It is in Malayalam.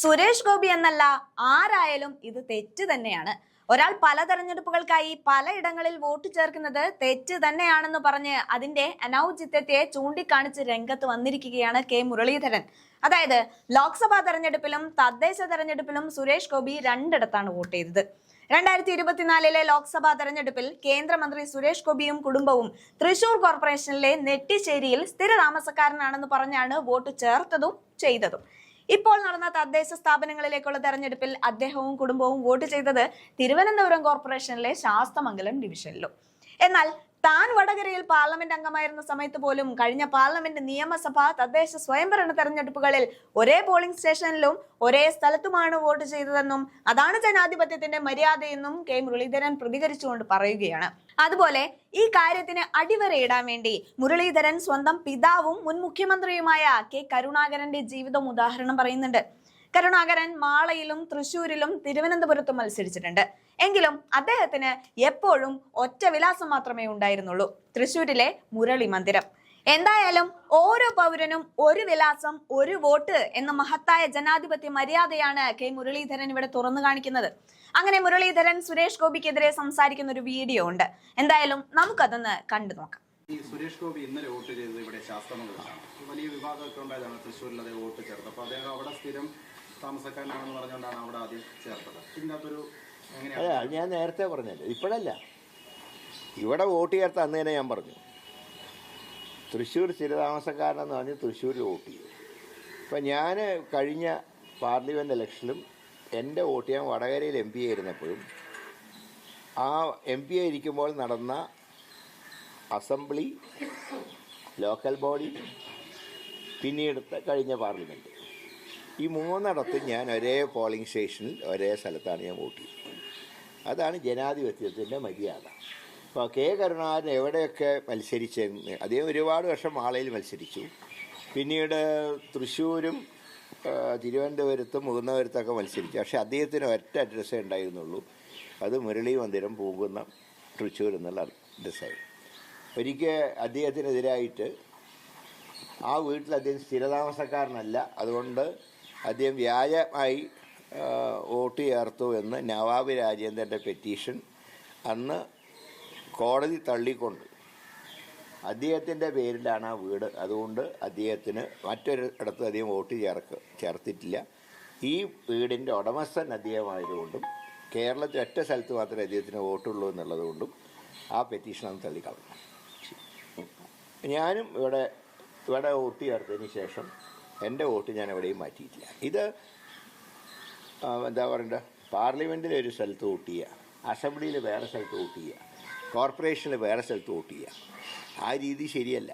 സുരേഷ് ഗോപി എന്നല്ല ആരായാലും ഇത് തെറ്റ് തന്നെയാണ്. ഒരാൾ പല തെരഞ്ഞെടുപ്പുകൾക്കായി പലയിടങ്ങളിൽ വോട്ട് ചേർക്കുന്നത് തെറ്റ് തന്നെയാണെന്ന് പറഞ്ഞ് അതിന്റെ അനൌചിത്യത്തെ ചൂണ്ടിക്കാണിച്ച് രംഗത്ത് വന്നിരിക്കുകയാണ് കെ മുരളീധരൻ. അതായത് ലോക്സഭാ തെരഞ്ഞെടുപ്പിലും തദ്ദേശ തെരഞ്ഞെടുപ്പിലും സുരേഷ് ഗോപി രണ്ടിടത്താണ് വോട്ട് ചെയ്തത്. രണ്ടായിരത്തി ഇരുപത്തിനാലിലെ ലോക്സഭാ തെരഞ്ഞെടുപ്പിൽ കേന്ദ്രമന്ത്രി സുരേഷ് ഗോപിയും കുടുംബവും തൃശൂർ കോർപ്പറേഷനിലെ നെട്ടിശ്ശേരിയിൽ സ്ഥിര താമസക്കാരനാണെന്ന് പറഞ്ഞാണ് വോട്ട് ചേർത്തതും ചെയ്തതും. ഇപ്പോൾ നടന്ന തദ്ദേശ സ്ഥാപനങ്ങളിലേക്കുള്ള തെരഞ്ഞെടുപ്പിൽ അദ്ദേഹവും കുടുംബവും വോട്ട് ചെയ്തത് തിരുവനന്തപുരം കോർപ്പറേഷനിലെ ശാസ്തമംഗലം ഡിവിഷനിലും. എന്നാൽ താൻ വടകരയിൽ പാർലമെന്റ് അംഗമായിരുന്ന സമയത്ത് പോലും കഴിഞ്ഞ പാർലമെന്റ് നിയമസഭ തദ്ദേശ സ്വയംഭരണ തെരഞ്ഞെടുപ്പുകളിൽ ഒരേ പോളിംഗ് സ്റ്റേഷനിലും ഒരേ സ്ഥലത്തുമാണ് വോട്ട് ചെയ്തതെന്നും അതാണ് ജനാധിപത്യത്തിന്റെ മര്യാദയെന്നും കെ മുരളീധരൻ പ്രതികരിച്ചുകൊണ്ട് പറയുകയാണ്. അതുപോലെ ഈ കാര്യത്തിന് അടിവരയിടാൻ വേണ്ടി മുരളീധരൻ സ്വന്തം പിതാവും മുൻ മുഖ്യമന്ത്രിയുമായ കെ കരുണാകരന്റെ ജീവിതം ഉദാഹരണം പറയുന്നുണ്ട്. കരുണാകരൻ മാളയിലും തൃശൂരിലും തിരുവനന്തപുരത്തും മത്സരിച്ചിട്ടുണ്ട്. എങ്കിലും അദ്ദേഹത്തിന് എപ്പോഴും ഒറ്റ വിലാസം മാത്രമേ ഉണ്ടായിരുന്നുള്ളൂ. തൃശൂരിലെ മുരളി മന്ദിരം. എന്തായാലും ഓരോ പൗരനും ഒരു വിലാസം ഒരു വോട്ട് എന്ന മഹത്തായ ജനാധിപത്യ മര്യാദയാണ് കെ മുരളീധരൻ ഇവിടെ തുറന്നു കാണിക്കുന്നത്. അങ്ങനെ മുരളീധരൻ സുരേഷ് ഗോപിക്കെതിരെ സംസാരിക്കുന്ന ഒരു വീഡിയോ ഉണ്ട്. എന്തായാലും നമുക്കതൊന്ന് കണ്ടു നോക്കാം. ഈ സുരേഷ് ഗോപി ഇന്നലെ വോട്ട് ചെയ്തത് ഇവിടെ ശാസ്ത്രമംഗലത്താണ്. വലിയ വിവാദമൊക്കെ ഉണ്ടായതാണ് തൃശ്ശൂരിൽ അദ്ദേഹം വോട്ട് ചേർത്തത്. അപ്പോൾ അദ്ദേഹം അവിടെ സ്ഥിരം താമസക്കാരനാണെന്ന് പറഞ്ഞുകൊണ്ടാണ് അവിടെ ആദ്യം ചേർത്തത്. ഇതിന്റെ അകത്തൊരു എങ്ങനെയാണ് അത് ഞാൻ നേരത്തെ പറഞ്ഞല്ലോ. ഇപ്പോഴല്ല. ഇവിടെ വോട്ട് ചേർത്ത അന്ന് തന്നെ ഞാൻ പറഞ്ഞു. തൃശ്ശൂർ സ്ഥിരതാമസക്കാരനെന്ന് പറഞ്ഞ് തൃശ്ശൂരിൽ വോട്ട് ചെയ്തു. ഇപ്പം ഞാൻ കഴിഞ്ഞ പാർലമെന്റ് ഇലക്ഷനിലും എന്റെ വോട്ട് ചെയ്യാൻ വടകരയിൽ എം പി ആയിരുന്നപ്പോഴും ആ എം പി ആയിരിക്കുമ്പോൾ നടന്ന അസംബ്ലി ലോക്കൽ ബോഡി പിന്നീട് കഴിഞ്ഞ പാർലമെന്റ് ഈ മൂന്നിടത്തും ഞാൻ ഒരേ പോളിംഗ് സ്റ്റേഷനിൽ ഒരേ സ്ഥലത്താണ് ഞാൻ വോട്ട് ചെയ്തത്. അതാണ് ജനാധിപത്യത്തിന്റെ മര്യാദ. അപ്പോൾ കെ കരുണാകരൻ എവിടെയൊക്കെ മത്സരിച്ചെന്ന് അദ്ദേഹം ഒരുപാട് വർഷം മാളയിൽ മത്സരിച്ചു. പിന്നീട് തൃശ്ശൂരും തിരുവനന്തപുരത്തും മുകുന്നപുരത്തൊക്കെ മത്സരിച്ചു. പക്ഷേ അദ്ദേഹത്തിന് ഒറ്റ അഡ്രസ്സേ ഉണ്ടായിരുന്നുള്ളൂ. അത് മുരളി മന്ദിരം പൂങ്കുന്ന തൃശ്ശൂർ എന്നുള്ള അഡ്രസ്സായി. ഒരിക്കൽ അദ്ദേഹത്തിനെതിരായിട്ട് ആ വീട്ടിൽ അദ്ദേഹം സ്ഥിരതാമസക്കാരനല്ല. അതുകൊണ്ട് അദ്ദേഹം വ്യാജമായി വോട്ട് ചേർത്തു എന്ന് നവാബ് രാജേന്ദ്രന്റെ പെറ്റീഷൻ അന്ന് കോടതി തള്ളിക്കൊണ്ട്. അദ്ദേഹത്തിന്റെ പേരിലാണ് ആ വീട്. അതുകൊണ്ട് അദ്ദേഹത്തിന് മറ്റൊരു ഇടത്ത് അദ്ദേഹം വോട്ട് ചേർക്ക് ചേർത്തിട്ടില്ല. ഈ വീടിന്റെ ഉടമസ്ഥൻ അദ്ദേഹമായതുകൊണ്ടും കേരളത്തിൽ ഒറ്റ സ്ഥലത്ത് മാത്രമേ അദ്ദേഹത്തിന് വോട്ടുള്ളൂ എന്നുള്ളതുകൊണ്ടും ആ പെറ്റീഷൻ അന്ന് തള്ളിക്കളഞ്ഞു. ഞാനും ഇവിടെ ഇവിടെ വോട്ട് ചേർത്തതിന് ശേഷം എന്റെ വോട്ട് ഞാൻ എവിടെയും മാറ്റിയിട്ടില്ല. ഇത് എന്താ പറയണ്ട? പാർലമെന്റിൽ ഒരു സ്ഥലത്ത് വോട്ട് ചെയ്യുക അസംബ്ലിയിൽ വേറെ സ്ഥലത്ത് വോട്ട് ചെയ്യുക കോർപ്പറേഷനിൽ വേറെ സ്ഥലത്ത് വോട്ട് ചെയ്യുക ആ രീതി ശരിയല്ല.